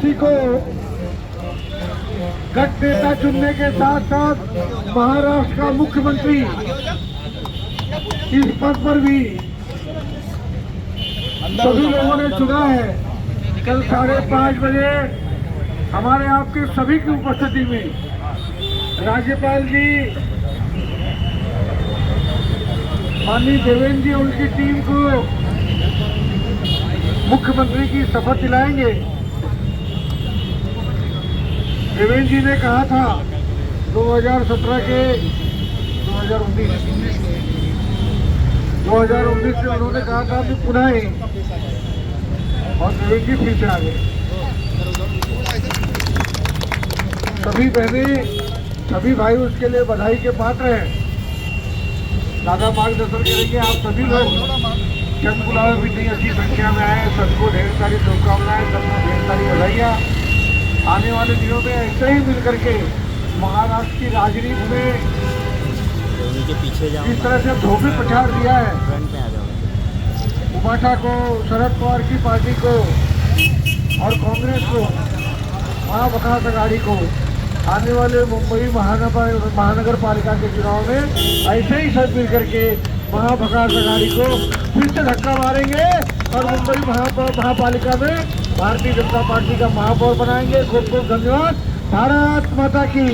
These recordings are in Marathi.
किसी को गट नेता चुनने के साथ साथ महाराष्ट्र का मुख्यमंत्री इस पद पर भी सभी लोगों ने चुना है। कल साढ़े पाँच बजे हमारे आपके सभी की उपस्थिति में राज्यपाल जी, माननीय देवेंद्र जी उनकी टीम को मुख्यमंत्री की शपथ दिलाएँगे। देवेंद्र जी ने कहा था 2017 के 2019 2019 में उन्होंने कहा था कि पुनः ही और देवेंद्र जी फिर से आ गए। सभी बहनें सभी भाई उसके लिए बधाई के पात्र हैं। दादा मार्गदर्शन करेंगे आप सभी लोग। जन बुलावे भी इतनी अच्छी संख्या में आए, सबको ढेर सारी शुभकामनाएँ, सबको ढेर सारी बधाइयाँ। आने वाले दिनों में ऐसे ही मिल करके महाराष्ट्र की राजनीति में उनके पीछे जाओ जिस तरह से धोबी प्रचार दिया है। उमाठा को शरद पवार की पार्टी को और कांग्रेस को महाविकास अघाड़ी को आने वाले मुंबई महानगर महानगर पालिका के चुनाव में ऐसे ही सब मिल करके महाविकास अघाड़ी को फिर से धक्का मारेंगे और मुंबई महापालिका में भारतीय जनता पार्टी का महापौर बनाएंगे। खूब खूब धन्यवाद। भारत माता की।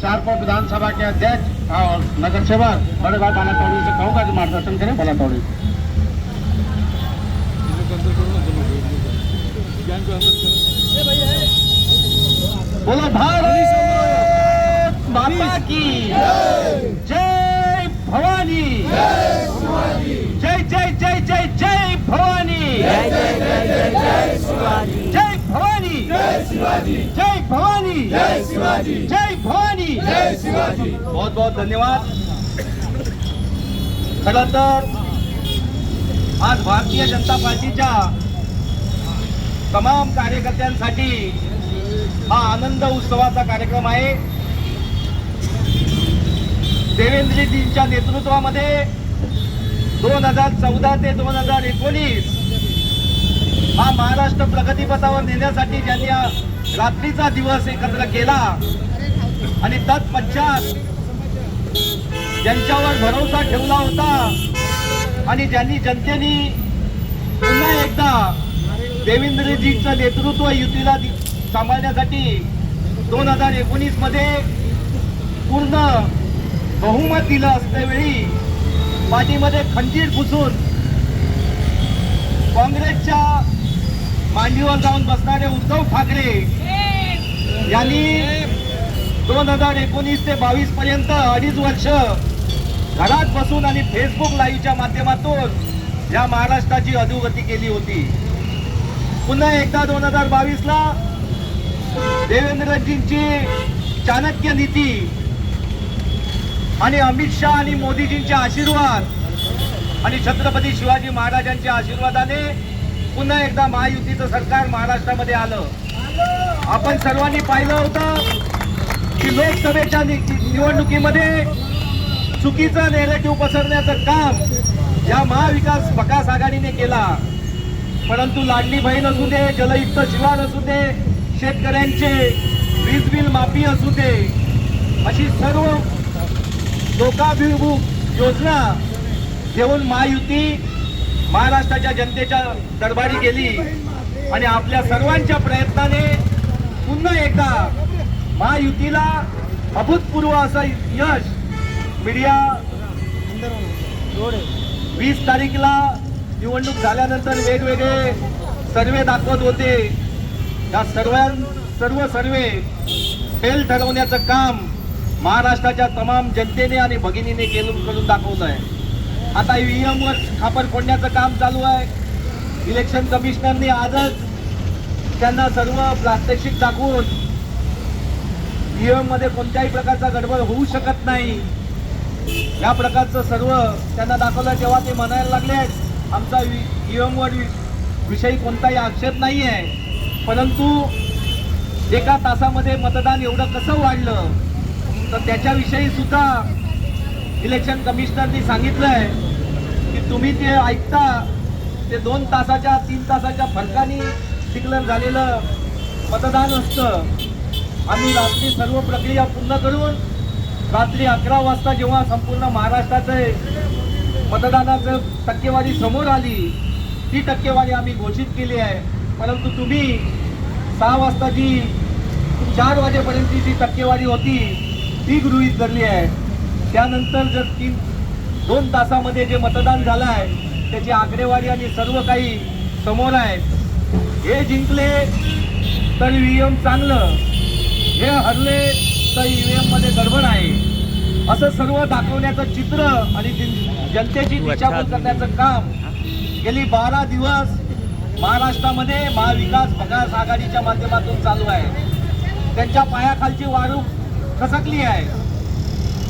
चारपुर विधानसभा के अध्यक्ष और नगर सेवक बड़े भाई बाला तौड़ी से कहूँगा कि मार्गदर्शन करें बाला तौड़ी। बोलो भारत माता की। जय। भवानी। जय जय जय जय जय भवानी। जय जय जय जय जय शिवाजी जय भवानी। जय भवानी। जय भवानी। बहुत बहुत धन्यवाद। खरं तर आज भारतीय जनता पार्टीच्या तमाम कार्यकर्त्यांसाठी हा आनंद उत्सवाचा कार्यक्रम आहे. देवेंद्रजींच्या नेतृत्वामध्ये दोन हजार चौदा ते दोन हजार एकोणीस हा महाराष्ट्र प्रगतीपथावर नेण्यासाठी ज्यांनी रात्रीचा दिवस एकत्र केला आणि तत्पश्चात ज्यांच्यावर भरोसा ठेवला होता आणि ज्यांनी जनतेने पुन्हा एकदा देवेंद्रजींचं नेतृत्व युतीला सांभाळण्यासाठी दोन हजार एकोणीसमध्ये पूर्ण बहुमत दिलं असल्यावेळी पाठीमध्ये खंजीर घुसून काँग्रेसच्या मांडीवर जाऊन बसणारे उद्धव ठाकरे यांनी दोन हजार एकोणीस ते बावीस पर्यंत अडीच वर्ष घरात बसून आणि फेसबुक लाईव्हच्या माध्यमातून या महाराष्ट्राची अधोगती केली होती. पुन्हा एकदा दोन हजार बावीसला देवेंद्रजींची चाणक्य नीती आणि अमित शहा आणि मोदीजींचे आशीर्वाद. आणि छत्रपती शिवाजी महाराजांच्या आशीर्वादाने पुन्हा एकदा महायुतीचं सरकार महाराष्ट्रामध्ये आलं. आपण सर्वांनी पाहिलं होतं की लोकसभेच्या नि- निवडणुकीमध्ये चुकीचं नेरेटिव्ह पसरण्याचं काम या महाविकास विकास आघाडीने केला. परंतु लाडली बहीण असू दे जलयुक्त शिवार असू दे शेतकऱ्यांचे वीज बिल माफी असू दे अशी सर्व लोकाभिमुख योजना घेऊन महायुती महाराष्ट्राच्या जनतेच्या दरबारी गेली. आणि आपल्या सर्वांच्या प्रयत्नाने पुन्हा एकदा महायुतीला अभूतपूर्व असं यश मीडिया वीस तारीखला निवडणूक झाल्यानंतर वेगवेगळे सर्वे दाखवत होते. या सर्वां सर्व सर्वे फेल ठरवण्याचं काम महाराष्ट्राच्या तमाम जनतेने आणि भगिनीने केलं करून दाखवलं आहे. आता ईव्हीएम खापर फोडण्याचं काम चालू आहे. इलेक्शन कमिशनरने आजच त्यांना सर्व प्रात्यक्षिक दाखवून ईव्हीएम कोणत्याही प्रकारचा गडबड होऊ शकत नाही. या प्रकारचं सर्व त्यांना दाखवलं तेव्हा ते म्हणायला लागले आहेत आमचा ईव्हीएम विषयी कोणताही आक्षेप नाही आहे परंतु एका तासामध्ये मतदान एवढं कसं वाढलं? तर त्याच्याविषयी सुद्धा इलेक्शन कमिशनरनी सांगितलंय की तुम्ही ते ऐकता ते दोन तासाच्या तीन तासाच्या फरकाने डिक्लेअर झालेलं मतदान असतं. आम्ही रात्री सर्व प्रक्रिया पूर्ण करून रात्री अकरा वाजता जेव्हा संपूर्ण महाराष्ट्राचे मतदानाचं टक्केवारी समोर आली ती टक्केवारी आम्ही घोषित केली आहे. परंतु तुम्ही सहा वाजता जी चार वाजेपर्यंतची जी टक्केवारी होती ती गृहीत धरली आहे. त्यानंतर जर तीन दोन तासामध्ये जे मतदान झालं आहे त्याची आकडेवारी आणि सर्व काही समोर आहे. हे जिंकले तर ईव्हीएम चांगलं हे हरले तर ईव्हीएममध्ये गडबड आहे. असं सर्व दाखवण्याचं चित्र आणि जन- जनतेची दिशाभूल करण्याचं काम गेली बारा दिवस महाराष्ट्रामध्ये महाविकास विकास आघाडीच्या माध्यमातून चालू आहे. त्यांच्या पायाखालची वाळू खसकली आहे.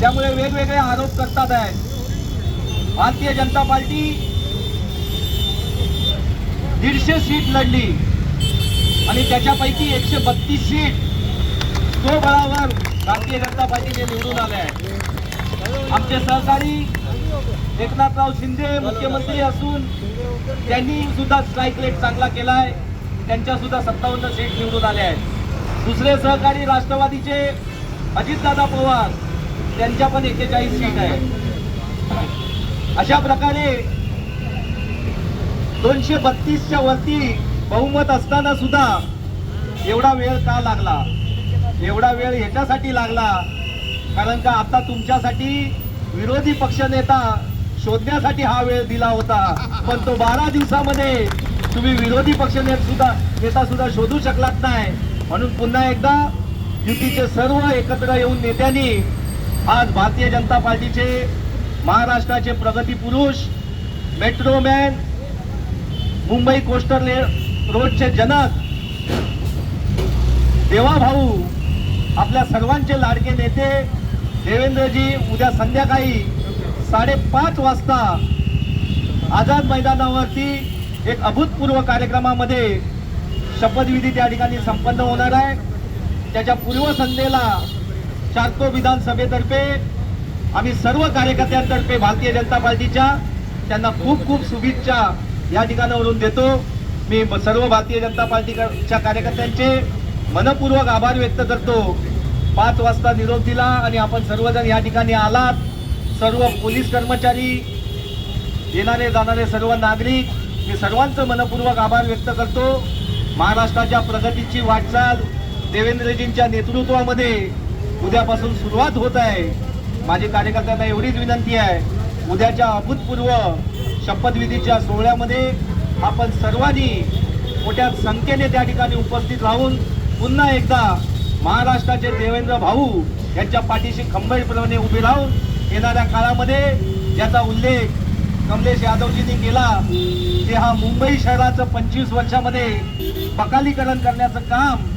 त्यामुळे वेगवेगळे आरोप करतात आहेत भारतीय जनता पार्टी दीडशे सीट लढली. आणि त्याच्यापैकी एकशे बत्तीस सीट तो बळावर भारतीय जनता पार्टीने निवडून आले आहे आमचे सहकारी एकनाथराव शिंदे मुख्यमंत्री असून त्यांनी सुद्धा स्ट्राईक रेट चांगला केलाय. त्यांच्या सुद्धा सत्तावन्न सीट निवडून आल्या आहेत. दुसरे सहकारी राष्ट्रवादीचे अजितदादा पवार त्यांच्या पण एक्केचाळीस सीट आहे. अशा प्रकारे दोनशे बत्तीसच्या वरती बहुमत असताना सुद्धा एवढा वेळ का लागला? एवढा वेळ ह्याच्यासाठी लागला कारण का आता तुमच्यासाठी विरोधी पक्षनेता शोधण्यासाठी हा वेळ दिला होता. पण तो बारा दिवसामध्ये तुम्ही विरोधी पक्षनेता सुद्धा नेता सुद्धा शोधू शकलात नाही. म्हणून पुन्हा एकदा युतीचे सर्व एकत्र येऊन नेत्यांनी आज भारतीय जनता पार्टीचे महाराष्ट्राचे प्रगती पुरुष मेट्रोमॅन मुंबई कोस्टल रोडचे जनक देवा भाऊ आपल्या सर्वांचे लाडके नेते देवेंद्रजी उद्या संध्याकाळी साडेपाच वाजता आझाद मैदानावरती एक अभूतपूर्व कार्यक्रमामध्ये शपथविधी त्या ठिकाणी संपन्न होणार आहे. त्याच्या पूर्वसंध्येला चारको विधानसभेतर्फे आम्ही सर्व कार्यकर्त्यांतर्फे भारतीय जनता पार्टीच्या त्यांना खूप खूप शुभेच्छा या ठिकाणावरून देतो. मी सर्व भारतीय जनता पार्टीच्या कार्यकर्त्यांचे मनपूर्वक आभार व्यक्त करतो. पाच वाजता निरोप दिला आणि आपण सर्वजण या ठिकाणी आलात. सर्व पोलीस कर्मचारी येणारे जाणारे सर्व नागरिक मी सर्वांचं मनपूर्वक आभार व्यक्त करतो. महाराष्ट्राच्या प्रगतीची वाटचाल देवेंद्रजींच्या नेतृत्वामध्ये उद्यापासून सुरुवात होत आहे. माझी कार्यकर्त्यांना एवढीच विनंती आहे. उद्याच्या अभूतपूर्व शपथविधीच्या सोहळ्यामध्ये आपण सर्वांनी मोठ्या संख्येने त्या ठिकाणी उपस्थित राहून पुन्हा एकदा महाराष्ट्राचे देवेंद्र भाऊ यांच्या पाठीशी खंबीरपणे उभे राहून येणाऱ्या काळामध्ये ज्याचा उल्लेख कमलेश यादवजींनी केला ते हा मुंबई शहराचं पंचवीस वर्षामध्ये बकालीकरण करण्याचं काम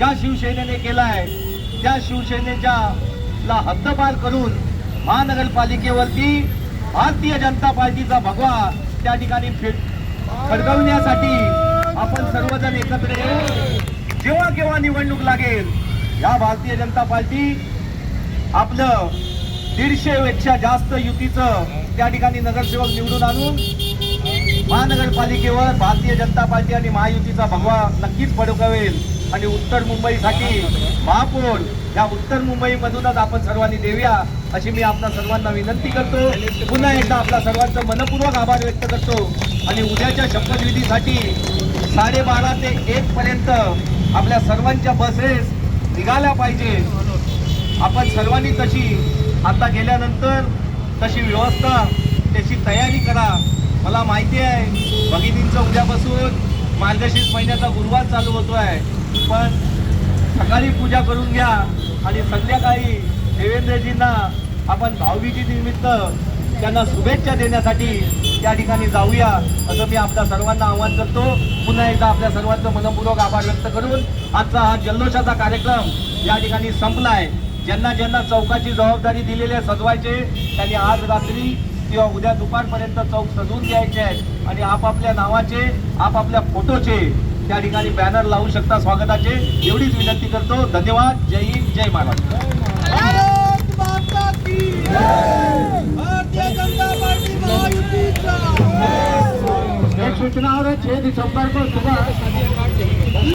ज्या शिवसेनेने केला आहे त्या शिवसेनेच्या ला हद्दपार करून महानगरपालिकेवरती भारतीय जनता पार्टीचा भगवा त्या ठिकाणी फेट फडकवण्यासाठी आपण सर्वजण एकत्र येऊ. जेव्हा केव्हा निवडणूक लागेल या भारतीय जनता पार्टी आपलं दीडशे पेक्षा जास्त युतीचं त्या ठिकाणी नगरसेवक निवडून आणून महानगरपालिकेवर भारतीय जनता पार्टी आणि महायुतीचा भगवा नक्कीच फडकवेल. आणि उत्तर मुंबईसाठी महापौर या उत्तर मुंबईमधूनच आपण सर्वांनी देऊया अशी मी आपल्या सर्वांना विनंती करतो. पुन्हा एकदा आपल्या सर्वांचं मनपूर्वक आभार व्यक्त करतो. आणि उद्याच्या शपथविधीसाठी साडेबारा ते एक पर्यंत आपल्या सर्वांच्या बसेस निघाल्या पाहिजे. आपण सर्वांनी तशी आता गेल्यानंतर तशी व्यवस्था त्याची तयारी करा. मला माहिती आहे भगिनींचं उद्यापासून मार्गशीर्ष महिन्याचा गुरुवार चालू होतो आहे पण सकाळी पूजा करून घ्या आणि संध्याकाळी देवेंद्रजींना आपण भाऊबीजी निमित्त त्यांना शुभेच्छा देण्यासाठी त्या ठिकाणी जाऊया असं मी आपल्या सर्वांना आवाहन करतो. पुन्हा एकदा आपल्या सर्वांचं मनपूर्वक आभार व्यक्त करून आजचा हा जल्लोषाचा कार्यक्रम या ठिकाणी संपलाय. ज्यांना ज्यांना चौकाची जबाबदारी दिलेली आहे सजवायचे त्यांनी आज रात्री किंवा उद्या दुपारपर्यंत चौक सजवून घ्यायचे आहेत. आणि आपापल्या नावाचे आपापल्या फोटोचे त्या ठिकाणी बॅनर लावू शकता. स्वागताचे एवढीच विनंती करतो. धन्यवाद. जय हिंद जय महाराष्ट्र. भारत माता की भारतीय जनता पार्टी महायुतीचा! सूचना और 6 दिसंबर को सुबह